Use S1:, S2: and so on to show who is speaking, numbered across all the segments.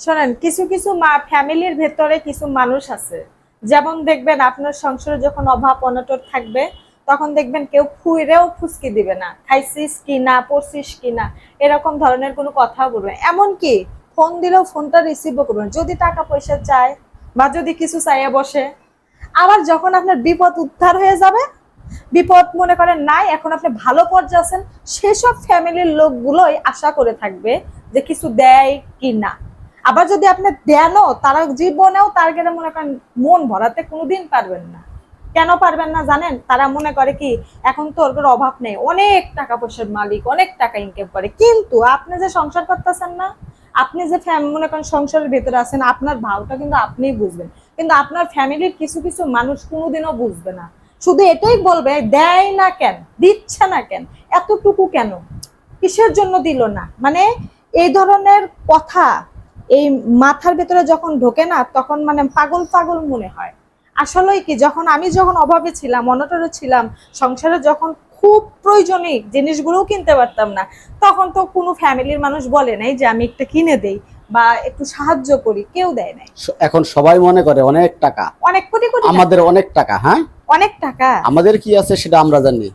S1: শোনেন, কিছু কিছু মা ফ্যামিলির ভেতরে কিছু মানুষ আছে। যেমন দেখবেন আপনার সংসারে যখন অভাব অনটর থাকবে, তখন দেখবেন কেউ ফুইরেও ফুসকি দিবে না। খাইছিস কি না পড়ছিস কি না এরকম ধরনের কোনো কথা বলবে এমনকি ফোন দিলেও ফোনটা রিসিভও করবেন যদি টাকা পয়সা চায় বা যদি কিছু চাইয়ে বসে, আবার যখন আপনার বিপদ উদ্ধার হয়ে যাবে, বিপদ মনে করেন নাই, এখন আপনি ভালো পর্যায়ে আছেন, সেসব ফ্যামিলির লোকগুলোই আশা করে থাকবে যে কিছু দেয় কি না আবার যদি আপনি দেনও, তারা জীবনেও টার্গেটে মনে করেন মন ভরাতে কোনোদিন পারবেন না? কেন পারবেন না জানেন? তারা মনে করে কি, এখন তো ওর অভাব নেই। অনেক টাকা পয়সার মালিক, অনেক টাকা ইনকাম করে। কিন্তু আপনি যে সংসার করতেছেন না, আপনি যে মনে করেন সংসারের ভেতরে আছেন, আপনার ভাবটা কিন্তু আপনিই বুঝবেন। কিন্তু আপনার ফ্যামিলির কিছু কিছু মানুষ কোনোদিনও বুঝবে না। শুধু এটাই বলবে, দেয় না কেন? দিচ্ছে না কেন? এতটুকু কেন? কিসের জন্য দিল না? মানে এই ধরনের কথা এই মাথার ভেতরে যখন ঢোকে না তখন মানে পাগল পাগল মনে হয়। আসলেই কি যখন আমি যখন অভাবে ছিলাম অনটরে ছিলাম সংসারে যখন খুব প্রয়োজনীয় জিনিসগুলোও কিনতে পারতাম না তখন তো কোনো ফ্যামিলির মানুষ বলে নাই যে আমি একটা কিনে দেই বা একটু সাহায্য করি কেউ দেয় নাই।
S2: এখন সবাই মনে করে অনেক টাকা।
S1: অনেক কোটি কোটি
S2: আমাদের অনেক টাকা হ্যাঁ?
S1: অনেক টাকা।
S2: আমাদের কি আছে সেটা আমরা জানি।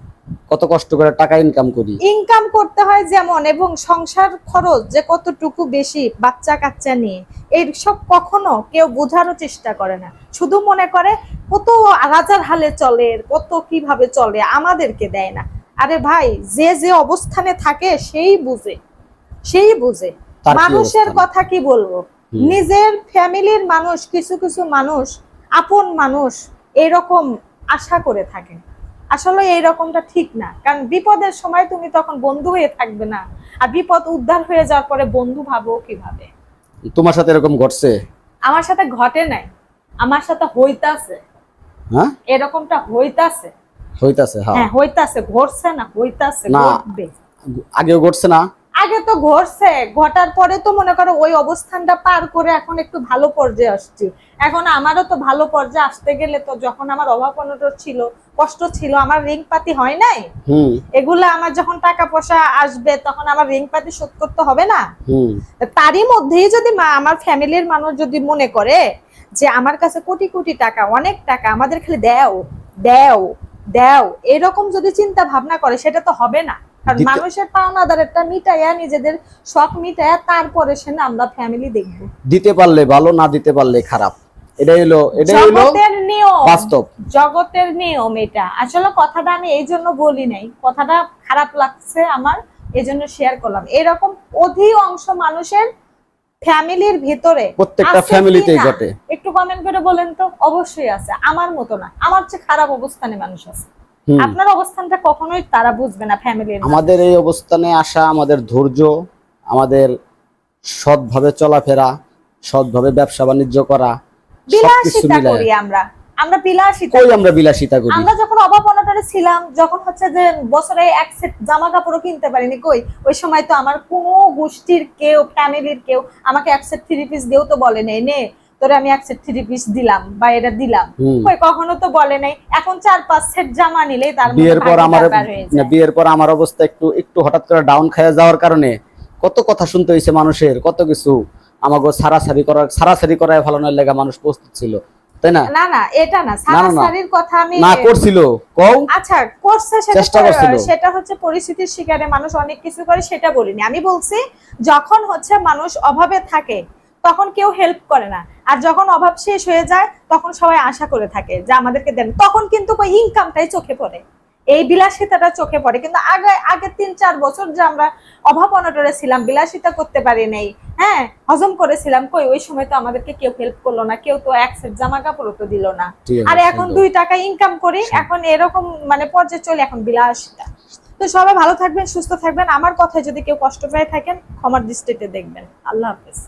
S2: কত কষ্ট করে টাকা ইনকাম করি।
S1: ইনকাম করতে হয় যেমন এবং সংসার খরচ যে কতটুকু বেশি বাচ্চা কাচ্চা নিয়ে এই সব কখনো কেউ বোঝারও চেষ্টা করে না। শুধু মনে করে কত রাজার হালে চলে কত কীভাবে চলে আমাদেরকে দেয় না। আরে ভাই যে যে অবস্থানে থাকে সেই বুঝে সেই বুঝে। মানুষের কথা কি বলব? নিজের ফ্যামিলির মানুষ কিছু কিছু মানুষ আপন মানুষ এরকম আশা করে থাকে। আসলে এই রকমটা ঠিক না। কারণ বিপদের সময় তুমি তখন বন্ধু হয়ে থাকবে না। আর বিপদ উদ্ধার হয়ে যাওয়ার পরে বন্ধু ভাবো কীভাবে?
S2: তোমার সাথে এরকম ঘটছে?
S1: আমার সাথে ঘটে নাই। আমার সাথে হইতাছে।
S2: হ্যাঁ?
S1: এরকমটা হইতাছে।
S2: হইতাছে হ্যাঁ।
S1: হ্যাঁ হইতাছে ঘটছে না হইতাছে ঘটবে।
S2: আগেও ঘটছে না।
S1: আগে তো ঘটছে ঘটার পরে তো মনে করো ওই অবস্থানটা পার করে এখন একটু ভালো পর্যায়ে আসছি। এখন আমারও তো ভালো পর্যায়ে আসতে গেলে তো যখন আমার অভাব অনটন ছিল কষ্ট ছিল আমার রিং পাতি হয় নাই? এগুলা আমার যখন টাকা পয়সা আসবে তখন আমার রিং পাতি শোধ করতে হবে না? তারই মধ্যেই যদি মা- আমার ফ্যামিলির মানুষ যদি মনে করে যে আমার কাছে কোটি কোটি টাকা অনেক টাকা আমাদের খালি দেও দেও দেও এরকম যদি চিন্তা ভাবনা করে সেটা তো হবে না। কারণ মানুষের পাওনাদারেরটা মিটাইয়া নিজেদের শখ মিটাইয়া তারপরে সে আমরা ফ্যামিলি দেখব।
S2: দিতে পারলে ভালো না দিতে পারলে খারাপ। এটাই হলো এটাই হলো
S1: জগতের নিয়ম।
S2: বাস্তব।
S1: জগতের নিয়ম এটা। আসলে কথাটা আমি এই জন্য বলি নাই। কথাটা খারাপ লাগছে আমার এই জন্য শেয়ার করলাম। এরকম অধিক অংশ মানুষের ফ্যামিলির ভিতরে
S2: প্রত্যেকটা
S1: আছে
S2: ফ্যামিলিতেই ঘটে।
S1: একটু কমেন্ট করে বলেন তো অবশ্যই আছে। আমার মতো না। আমার চেয়ে খারাপ অবস্থানে মানুষ আছে। আপনার অবস্থানটা কখনোই তারা বুঝবে না ফ্যামিলির
S2: আমাদের এই অবস্থানে আসা আমাদের ধৈর্য আমাদের সৎভাবে চলাফেরা সৎভাবে ব্যবসা বাণিজ্য করা
S1: বিলাসিতা করি আমরা। আমরা বিলাসিতা
S2: কই। আমরা বিলাসিতা করি?
S1: আমরা যখন অভাব অনটনে ছিলাম যখন হচ্ছে যে বছরে এক সেট জামা কাপড়ও কিনতে পারিনি কই? ওই সময় তো আমার কোনো গোষ্ঠীর কেউ ফ্যামিলির কেউ আমাকে এক সেট থ্রি পিস দিয়েও তো বলে নেই নে। তোরে আমি এক সেট থ্রি পিস দিলাম বা এটা দিলাম। কই কখনো তো বলে নাই এখন চার পাঁচ সেট জামা নিলেই তার
S2: বিয়ের পর আমার। বিয়ের পর আমার অবস্থা একটু একটু হঠাৎ করে ডাউন খেয়ে যাওয়ার কারণে কত কথা শুনতে হয়েছে মানুষের কত কিছু আমাকে সারাসারি করার সারাসারি করায় ভালো নয় লেগা মানুষ প্রস্তুত ছিল তাই না
S1: না না এটা না। সারাসারির কথা আমি
S2: না করছিল কও
S1: আচ্ছা করছে সেটা
S2: চেষ্টা
S1: তো-
S2: করছিল।
S1: সেটা হচ্ছে পরিস্থিতির শিকারে মানুষ অনেক কিছু করে সেটা বলিনি আমি বলছি যখন হচ্ছে মানুষ অভাবে থাকে তখন কেউ হেল্প করে না। আর যখন অভাব শেষ হয়ে যায় তখন সবাই আশা করে থাকে যে আমাদেরকে দেন। তখন কিন্তু ওই ইনকামটাই চোখে পড়ে। এই বিলাসিতাটা চোখে পড়ে। কিন্তু আগে আগে তিন চার বছর যে আমরা অভাব অনটরে ছিলাম বিলাসিতা করতে পারি নাই। হ্যাঁ হজম করেছিলাম। কই ওই সময় তো আমাদেরকে কেউ হেল্প করল না কেউ তো এক সেট জামা কাপড়ও তো দিল না। আর এখন দুই টাকা ইনকাম করি এখন এরকম মানে পর্যায়ে চলে এখন বিলাসিতা। তো সবাই ভালো থাকবেন সুস্থ থাকবেন। আমার কথায় যদি কেউ কষ্ট পেয়ে থাকেন ক্ষমার দৃষ্টিতে দেখবেন। আল্লাহ হাফেজ।